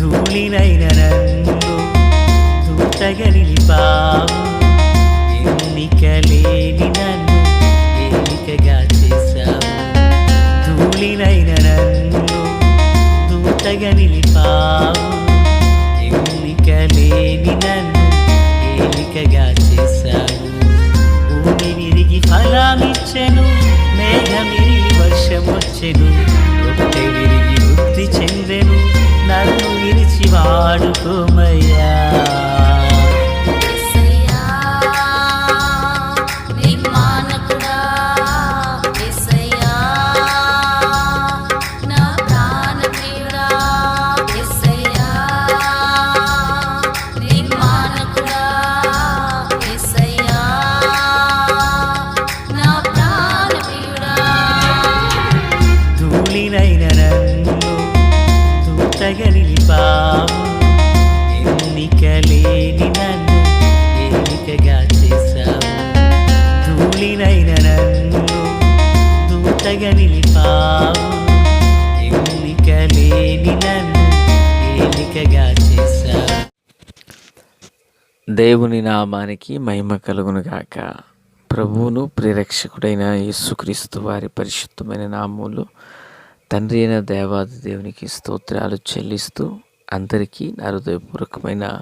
ధూళినైన నన్ను దూతగా నిలిపావు ఎన్నిక లేని నన్ను ఏలికగా చేశావు. ధూళినైన నన్ను దూతగా నిలిపావు ఎన్నిక లేని నన్ను ఏలికగా చేశావు. భూమి విరిగి ఫలమిచ్చెను మేఘమిరిగి వర్షమొచ్చెను రొట్టె வாடுகுமையா ఎన్నిక లేని నన్ను ఏలికగా చేశావు దేవుని నామానికి మహిమ కలుగును గాక. ప్రభువును ప్రిరక్షకుడైన యేసుక్రీస్తు వారి పరిశుద్ధమైన నామములు తండ్రి అయిన దేవాది దేవునికి స్తోత్రాలు చెల్లిస్తూ అందరికీ నా హృదయపూర్వకమైన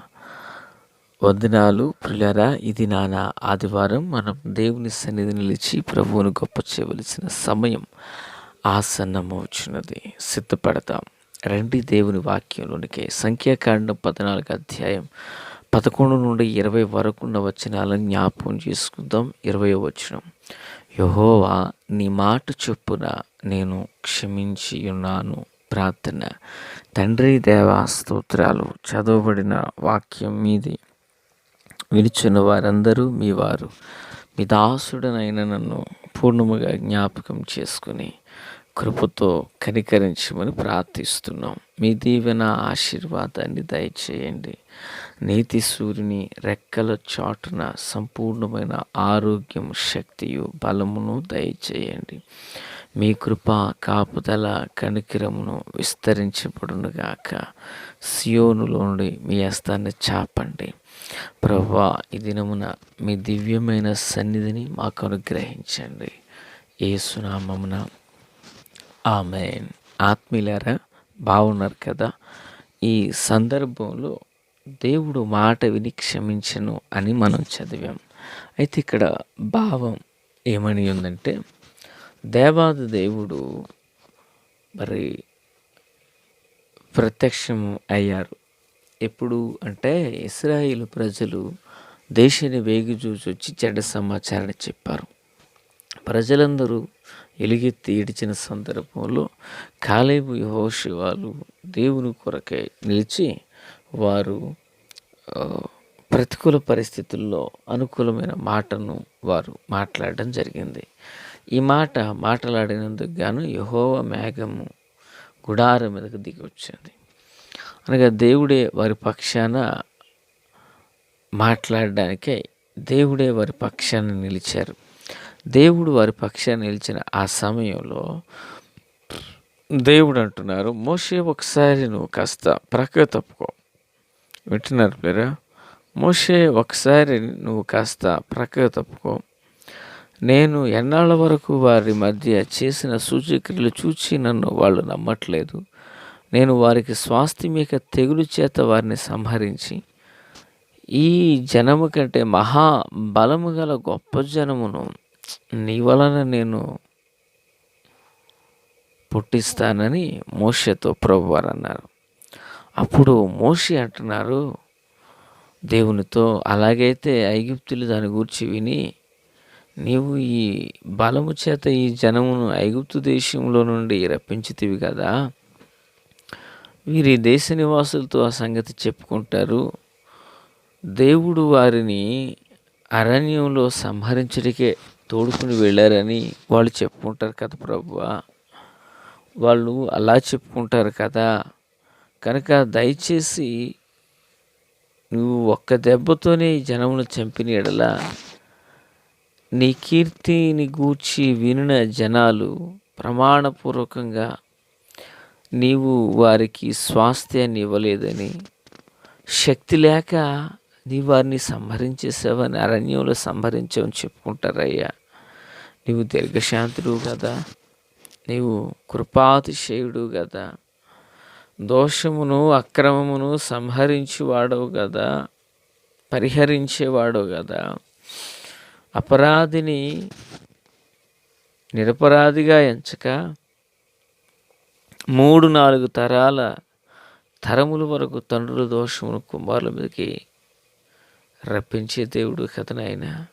వందనాలు. ప్రియులారా ఇది నానా ఆదివారం మనం దేవుని సన్నిధి నిలిచి ప్రభువును గొప్ప చేయవలసిన సమయం. ఆసన్నమవుచున్నది సిద్ధపడతాం రండి దేవుని వాక్యంలోనికి. సంఖ్యాకాండం పద్నాలుగు అధ్యాయం పదకొండు నుండి ఇరవై వరకున్న వచనాలను జ్ఞాపకం చేసుకుందాం. ఇరవై వచనం. యహోవా నీ మాట చొప్పున నేను క్షమించి ఉన్నాను ప్రార్థన. తండ్రి దేవా స్తోత్రాలు. చదవబడిన వాక్యం మీది. విలుచున్న వారందరూ మీ వారు. మీ దాసుడనైన నన్ను పూర్ణముగా జ్ఞాపకం చేసుకుని కృపతో కనికరించమని ప్రార్థిస్తున్నాం. మీ దీవెన ఆశీర్వాదాన్ని దయచేయండి. నీతి సూర్యుని రెక్కల చాటున సంపూర్ణమైన ఆరోగ్యం శక్తియు బలమును దయచేయండి. మీ కృప కాపుదల కనికిరమును విస్తరించబడునుగాక. సియోనులో నుండి మీ హస్తాన్ని చాపండి. ప్రభా ఈ దినమున మీ దివ్యమైన సన్నిధిని మాకు అనుగ్రహించండి. ఏసునామమున ఆమె ఆత్మీయులారా బాగున్నారు కదా? ఈ సందర్భంలో దేవుడు మాట విని క్షమించను అని మనం చదివాం. అయితే ఇక్కడ భావం ఏమని ఉందంటే దేవాది దేవుడు మరి ప్రత్యక్షం అయ్యారు. ఎప్పుడు అంటే ఇస్రాయిల్ ప్రజలు దేశాన్ని వేగి చూసి వచ్చి చెడ్డ సమాచారాన్ని చెప్పారు. ప్రజలందరూ ఎలుగెత్తి ఏడిచిన సందర్భంలో కాలేబు యహోశివాలు దేవుని కొరకే నిలిచి వారు ప్రతికూల పరిస్థితుల్లో అనుకూలమైన మాటను వారు మాట్లాడడం జరిగింది. ఈ మాట మాట్లాడినందుకు గాను యహోవ మేఘము గుడారం మీదకు దిగి వచ్చింది. అనగా దేవుడే వారి పక్షాన మాట్లాడడానికే దేవుడే వారి పక్షాన నిలిచారు. దేవుడు వారి పక్షాన్ని నిలిచిన ఆ సమయంలో దేవుడు అంటున్నారు మోషే ఒకసారి నువ్వు కాస్త ప్రక్క తప్పుకో. వింటున్నారు పేరా మోషే ఒకసారి నువ్వు కాస్త ప్రక్క తప్పుకో. నేను ఎన్నాళ్ళ వరకు వారి మధ్య చేసిన సూచక్రియలు చూచి నన్ను వాళ్ళు నమ్మట్లేదు. నేను వారికి స్వాస్థ్యమిక తెగులు చేత వారిని సంహరించి ఈ జనము కంటే మహా బలము గల గొప్ప జనమును నీ వలన నేను పుట్టిస్తానని మోషతో ప్రభువారు అన్నారు. అప్పుడు మోషి అంటున్నారు దేవునితో అలాగైతే ఐగుప్తులు దాని గురించి విని నీవు ఈ బలము చేత ఈ జనమును ఐగుప్తు దేశంలో నుండి రప్పించితివి కదా. వీరి దేశ నివాసులతో ఆ సంగతి చెప్పుకుంటారు. దేవుడు వారిని అరణ్యంలో సంహరించడికే తోడుకుని వెళ్ళారని వాళ్ళు చెప్పుకుంటారు కదా ప్రభు. వాళ్ళు అలా చెప్పుకుంటారు కదా. కనుక దయచేసి నువ్వు ఒక్క దెబ్బతోనే జనమును చంపిన ఎడల నీ కీర్తిని గూర్చి వినిన జనాలు ప్రమాణపూర్వకంగా నీవు వారికి స్వాస్థ్యాన్ని ఇవ్వలేదని శక్తి లేక నీ వారిని సంహరించేసావని అరణ్యంలో సంహరించావని చెప్పుకుంటారయ్యా. నీవు దీర్ఘశాంతుడు కదా. నీవు కృపాతిశయుడు కదా. దోషమును అక్రమమును సంహరించేవాడవు కదా. పరిహరించేవాడు కదా. అపరాధిని నిరపరాధిగా ఎంచక మూడు నాలుగు తరాల తరముల వరకు తండ్రుల దోషమును కుమారుల మీదకి రప్పించే దేవుడు కథనైనా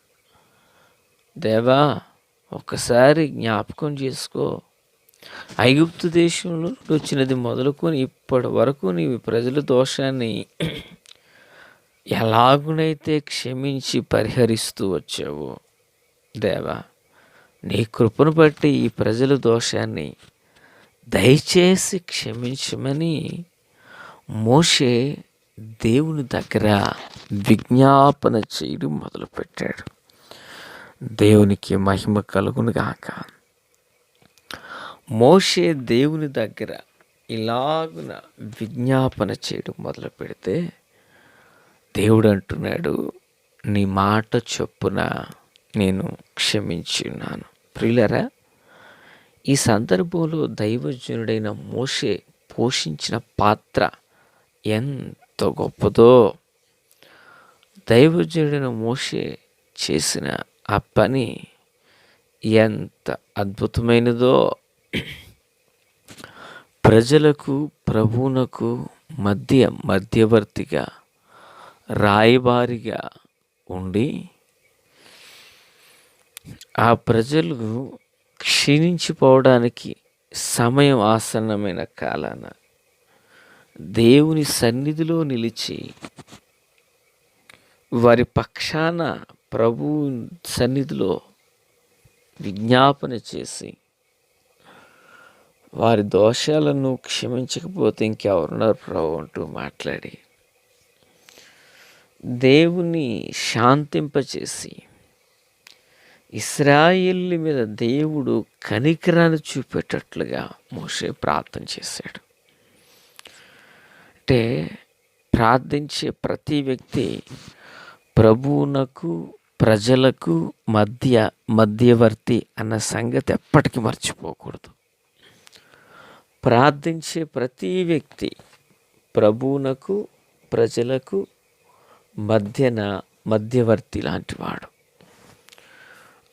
దేవా ఒక్కసారి జ్ఞాపకం చేసుకో. ఐగుప్తు దేశంలో వచ్చినది మొదలుకొని ఇప్పటి వరకు నీవు ప్రజల దోషాన్ని ఎలాగునైతే క్షమించి పరిహరిస్తూ వచ్చావో. దేవా నీ కృపను బట్టి ఈ ప్రజల దోషాన్ని దయచేసి క్షమించమని మోషే దేవుని దగ్గర విజ్ఞాపన చేయడం మొదలుపెట్టాడు. దేవునికి మహిమ కలుగును గాక. మోషే దేవుని దగ్గర ఇలాగున విజ్ఞాపన చేయడం మొదలు పెడితే దేవుడు అంటున్నాడు నీ మాట చొప్పున నేను క్షమించి ఉన్నాను ప్రియులరా ఈ సందర్భంలో దైవజనుడైన మోషే పోషించిన పాత్ర ఎంత గొప్పదో. దైవజనుడైన మోషే చేసిన ఆ పని ఎంత అద్భుతమైనదో ప్రజలకు ప్రభువునకు మధ్య మధ్యవర్తిగా రాయబారిగా ఉండి ఆ ప్రజలు క్షీణించిపోవడానికి సమయం ఆసన్నమైన కాలాన దేవుని సన్నిధిలో నిలిచి వారి పక్షాన ప్రభు సన్నిధిలో విజ్ఞాపన చేసి వారి దోషాలను క్షమించకపోతే ఇంకెవరున్నారు ప్రభు అంటూ మాట్లాడి దేవుని శాంతింపచేసి ఇస్రాయిల్ మీద దేవుడు కనికరాన్ని చూపేటట్లుగా మోషే ప్రార్థన చేశాడు. అంటే ప్రార్థించే ప్రతి వ్యక్తి ప్రభువునకు ప్రజలకు మధ్య మధ్యవర్తి అన్న సంగతి ఎప్పటికీ మర్చిపోకూడదు. ప్రార్థించే ప్రతి వ్యక్తి ప్రభువునకు ప్రజలకు మధ్యన మధ్యవర్తి లాంటివాడు.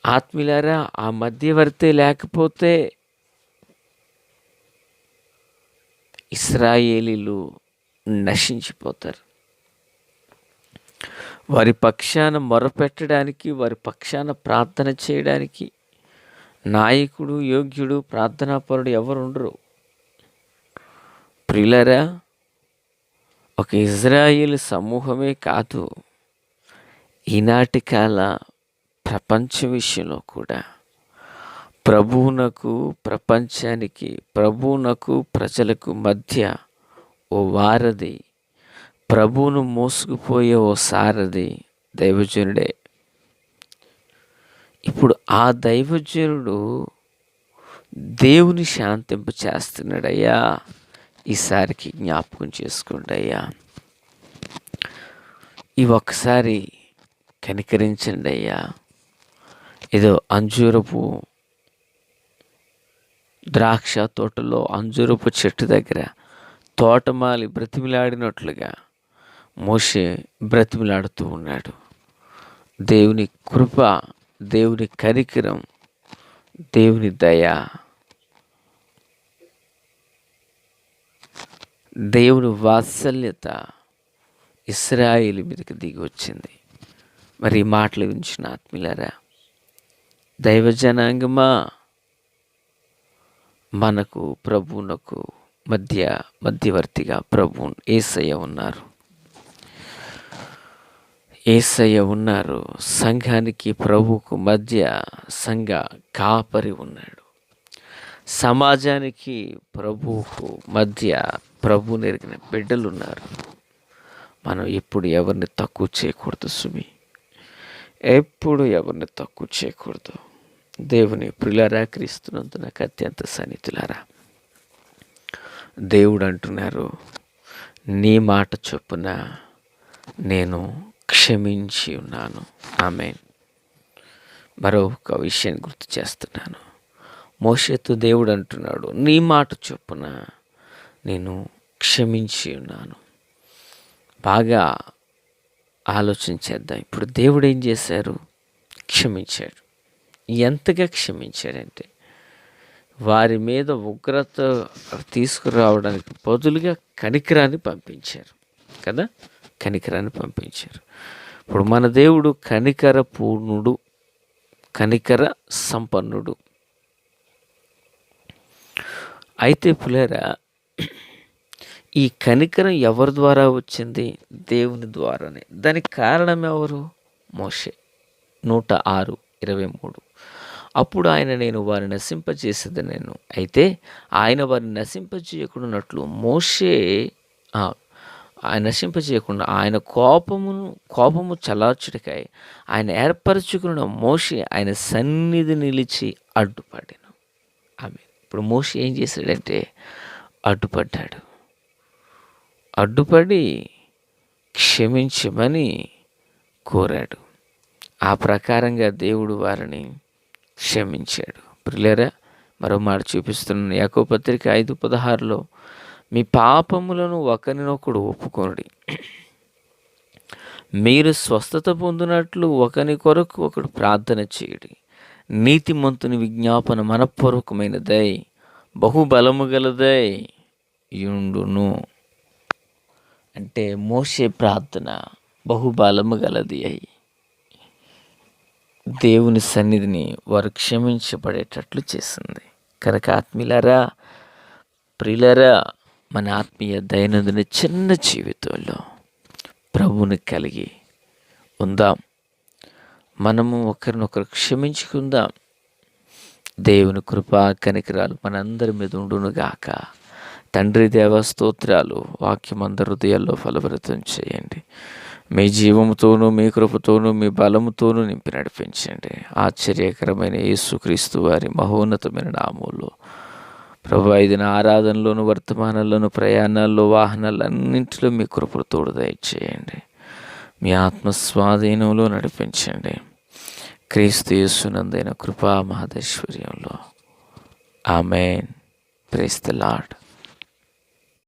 ఆత్మీయులారా ఆ మధ్యవర్తి లేకపోతే ఇస్రాయేలీలు నశించిపోతారు. వారి పక్షాన మొరపెట్టడానికి వారి పక్షాన ప్రార్థన చేయడానికి నాయకుడు యోగ్యుడు ప్రార్థనాపరుడు ఎవరు ఉండరు. ప్రిలరా ఒక ఇజ్రాయిల్ సమూహమే కాదు ఈనాటి కాల ప్రపంచ విషయంలో కూడా ప్రభువునకు ప్రపంచానికి ప్రభువునకు ప్రజలకు మధ్య ఓ వారధి ప్రభువును మోసుకుపోయే ఓ సారథి దైవజనుడే. ఇప్పుడు ఆ దైవజనుడు దేవుని శాంతింప చేస్తున్నాడయ్యా. ఈసారికి జ్ఞాపకం చేసుకోండి అయ్యా. ఈ ఒక్కసారి కనికరించండి అయ్యా. ఏదో అంజూరపు ద్రాక్ష తోటలో అంజూరపు చెట్టు దగ్గర తోటమాలి బ్రతిమిలాడినట్లుగా మోషే బ్రతిమిలాడుతూ ఉన్నాడు. దేవుని కృప దేవుని కరికరం దేవుని దయ. దేవుని వాత్సల్యత ఇస్రాయిల్ మీదకి దిగి వచ్చింది. మరి ఈ మాటలు వించిన ఆత్మీయులారా దైవ జనాంగమా మనకు ప్రభువునకు మధ్య మధ్యవర్తిగా ప్రభు ఏసయ్య ఉన్నారు. ఏసయ్య ఉన్నారు. సంఘానికి ప్రభువుకు మధ్య సంఘ కాపరి ఉన్నాడు. సమాజానికి ప్రభువుకు మధ్య ప్రభు నెరిగిన బిడ్డలు ఉన్నారు. మనం ఎప్పుడు ఎవరిని తక్కువ చేయకూడదు సుమి. ఎప్పుడు ఎవరిని తక్కువ చేయకూడదు. దేవుని ప్రిలారా క్రీస్తునందు నాకు అత్యంత సన్నిధులారా దేవుడు అంటున్నారు నీ మాట చొప్పున నేను క్షమించి ఉన్నాను. ఆమె మరొక విషయాన్ని గుర్తు చేస్తున్నాను. మోషతో దేవుడు అంటున్నాడు నీ మాట చొప్పున నేను క్షమించి ఉన్నాను. బాగా ఆలోచన చేద్దాం. ఇప్పుడు దేవుడు ఏం చేశారు? క్షమించాడు. ఎంతగా క్షమించాడంటే వారి మీద ఉగ్రత తీసుకురావడానికి బదులుగా కనికరాన్ని పంపించారు. కదా? కనికరాన్ని పంపించారు. ఇప్పుడు మన దేవుడు కనికర పూర్ణుడు కనికర సంపన్నుడు. అయితే పులేరా ఈ కనికరం ఎవరి ద్వారా వచ్చింది? దేవుని ద్వారానే. దానికి కారణం ఎవరు? మోషే. నూట ఆరు ఇరవై మూడు. అప్పుడు ఆయన నేను వారిని నశింపజేసేది నేను. అయితే ఆయన వారిని నశింపజేయకున్నట్లు మోషే ఆయన నశింపజేయకుండా ఆయన కోపమును కోపము చలార్చుడికై ఆయన ఏర్పరచుకున్న మోషి ఆయన సన్నిధి నిలిచి అడ్డుపడ్డాను ఆమె ఇప్పుడు మోషి ఏం చేశాడంటే అడ్డుపడ్డాడు. అడ్డుపడి క్షమించమని కోరాడు. ఆ ప్రకారంగా దేవుడు వారిని క్షమించాడు. ప్రిలేరా మరో మాట చూపిస్తున్నాను. యాకో పత్రిక ఐదు పదహారులో మీ పాపములను ఒకరినొకడు ఒప్పుకొనుడి. మీరు స్వస్థత పొందినట్లు ఒకని కొరకు ఒకడు ప్రార్థన చేయడి. నీతిమంతుని విజ్ఞాపన మనపూర్వకమైనదై బహుబలము గలదై యుండును. అంటే మోసే ప్రార్థన బహుబలము గలది అయి దేవుని సన్నిధిని వారు క్షమించబడేటట్లు చేసింది. కనుక ఆత్మీలరా ప్రిలరా మన ఆత్మీయ దైనందిన చిన్న జీవితంలో ప్రభువుని కలిగి ఉందాం. మనము ఒకరినొకరు క్షమించుకుందాం. దేవుని కృపా కనికరాలు మనందరి మీద ఉండునుగాక. తండ్రి దేవ స్తోత్రాలు అందరి హృదయాల్లో ఫలభరితం చేయండి. మీ జీవముతోనూ మీ కృపతోనూ మీ బలముతోనూ నింపి నడిపించండి. ఆశ్చర్యకరమైన యేసుక్రీస్తు వారి మహోన్నతమైన నామంలో ప్రభు ఐదిన ఆరాధనలోను వర్తమానంలోను ప్రయాణాల్లో వాహనాలన్నింటిలో మీ కృపలు తోడు దయచేయండి. మీ ఆత్మస్వాధీనంలో నడిపించండి. క్రీస్తు యేసునందైన కృపా మహదైశ్వర్యంలో. ఆమెన్. Praise the Lord